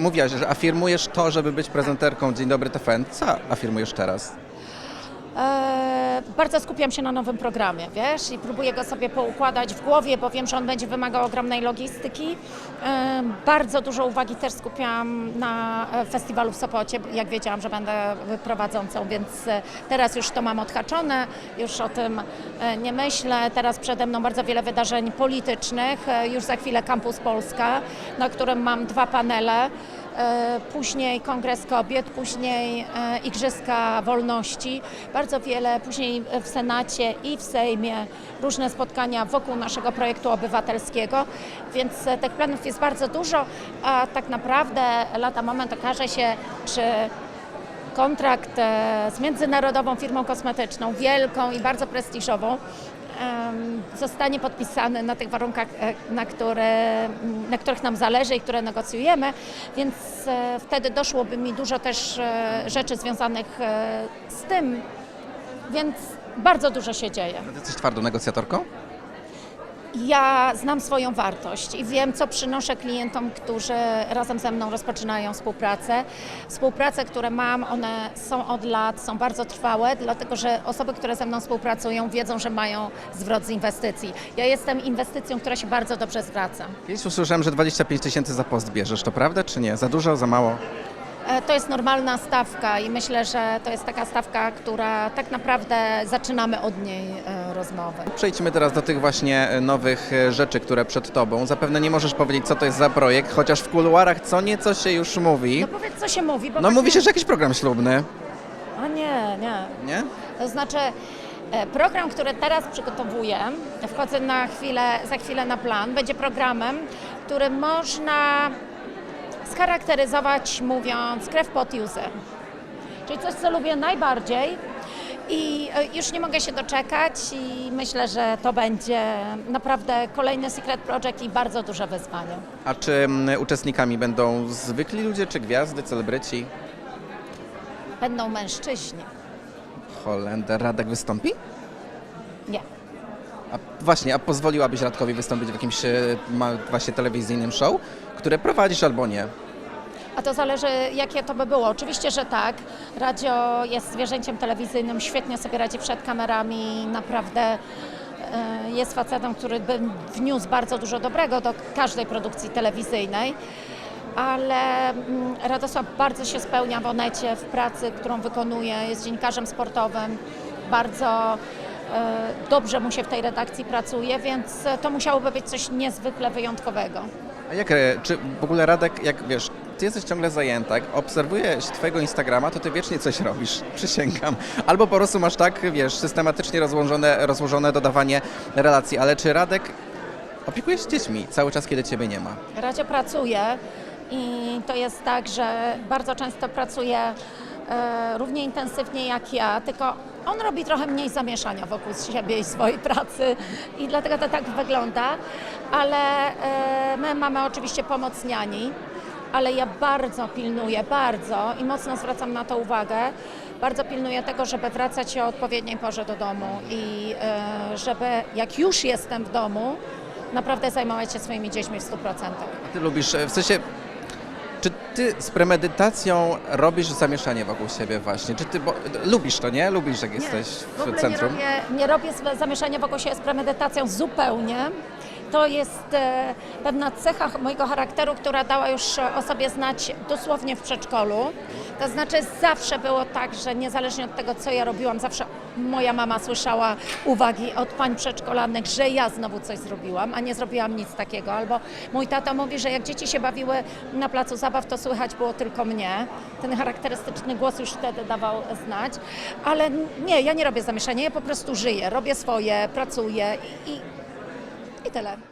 mówiłaś, że afirmujesz to, żeby być prezenterką Dzień Dobry TVN. Co afirmujesz teraz? E, bardzo skupiam się na nowym programie, wiesz, i próbuję go sobie poukładać w głowie, bo wiem, że on będzie wymagał ogromnej logistyki. E, bardzo dużo uwagi też skupiam na e, festiwalu w Sopocie, jak wiedziałam, że będę prowadzącą, więc e, teraz już to mam odhaczone, już o tym nie myślę. Teraz przede mną bardzo wiele wydarzeń politycznych, już za chwilę Campus Polska, na którym mam dwa panele. E, później Kongres Kobiet, później e, Igrzyska Wolności, bardzo wiele, później w Senacie i w Sejmie różne spotkania wokół naszego projektu obywatelskiego, więc e, tych planów jest bardzo dużo, a tak naprawdę lata moment okaże się, czy kontrakt e, z międzynarodową firmą kosmetyczną, wielką i bardzo prestiżową, zostanie podpisany na tych warunkach, e, na, które, na których nam zależy i które negocjujemy, więc e, wtedy doszłoby mi dużo też rzeczy związanych z tym, więc bardzo dużo się dzieje. Jesteś twardą negocjatorką? Ja znam swoją wartość i wiem, co przynoszę klientom, którzy razem ze mną rozpoczynają współpracę. Współprace, które mam, one są od lat, są bardzo trwałe, dlatego że osoby, które ze mną współpracują, wiedzą, że mają zwrot z inwestycji. Ja jestem inwestycją, która się bardzo dobrze zwraca. Kiedyś usłyszałem, że 25 tysięcy za post bierzesz. To prawda czy nie? Za dużo, za mało? E, To jest normalna stawka i myślę, że to jest taka stawka, która tak naprawdę zaczynamy od niej Przejdźmy teraz do tych właśnie e, nowych e, rzeczy, które przed tobą. Zapewne nie możesz powiedzieć, co to jest za projekt, chociaż w kuluarach co nieco się już mówi. No powiedz, co się mówi. Bo No tak mówi nie- się, że jakiś program ślubny, A nie, nie. nie? To znaczy, e, program, który teraz przygotowuję, wchodzę na chwilę, za chwilę na plan, będzie programem, który można scharakteryzować mówiąc krew pot i łzy. Czyli coś, co lubię najbardziej i e, już nie mogę się doczekać i myślę, że to będzie naprawdę kolejny Secret Project i bardzo duże wyzwanie. A czy mm, uczestnikami będą zwykli ludzie, czy gwiazdy, celebryci? Będą mężczyźni. Holender Radek wystąpi? Nie. A właśnie, a pozwoliłabyś Radkowi wystąpić w jakimś e, właśnie telewizyjnym show, które prowadzisz albo nie? A to zależy, jakie to by było. Oczywiście, że tak. Radio jest zwierzęciem telewizyjnym, świetnie sobie radzi przed kamerami, naprawdę e, jest facetem, który by wniósł bardzo dużo dobrego do każdej produkcji telewizyjnej. Ale mm, Radosław bardzo się spełnia w Onecie, w pracy, którą wykonuje, jest dziennikarzem sportowym, bardzo e, dobrze mu się w tej redakcji pracuje, więc to musiałoby być coś niezwykle wyjątkowego. A jak, e, czy w ogóle Radek, jak wiesz, ty jesteś ciągle zajęta, jak obserwuję twojego Instagrama, to ty wiecznie coś robisz, przysięgam. Albo po prostu masz tak, wiesz, systematycznie rozłożone, rozłożone dodawanie relacji, ale czy Radek opiekuje się dziećmi cały czas, kiedy ciebie nie ma? Radzie pracuje i to jest tak, że bardzo często pracuje e, równie intensywnie jak ja, tylko on robi trochę mniej zamieszania wokół siebie i swojej pracy i dlatego to tak wygląda, ale e, my mamy oczywiście pomoc niani, ale ja bardzo pilnuję, bardzo i mocno zwracam na to uwagę, bardzo pilnuję tego, żeby wracać o odpowiedniej porze do domu i e, żeby jak już jestem w domu, naprawdę zajmować się swoimi dziećmi w 100%. A ty lubisz, e, w sensie, czy ty z premedytacją robisz zamieszanie wokół siebie właśnie? Czy ty, bo, lubisz to, nie? Lubisz, jak jesteś w w centrum? Nie robię, nie robię zamieszania wokół siebie z premedytacją zupełnie. To jest e, pewna cecha mojego charakteru, która dała już o sobie znać dosłownie w przedszkolu. To znaczy zawsze było tak, że niezależnie od tego, co ja robiłam, zawsze moja mama słyszała uwagi od pań przedszkolanych, że ja znowu coś zrobiłam, a nie zrobiłam nic takiego. Albo mój tata mówi, że jak dzieci się bawiły na placu zabaw, to słychać było tylko mnie. Ten charakterystyczny głos już wtedy dawał znać. Ale nie, ja nie robię zamieszania, ja po prostu żyję, robię swoje, pracuję i, i, i tyle.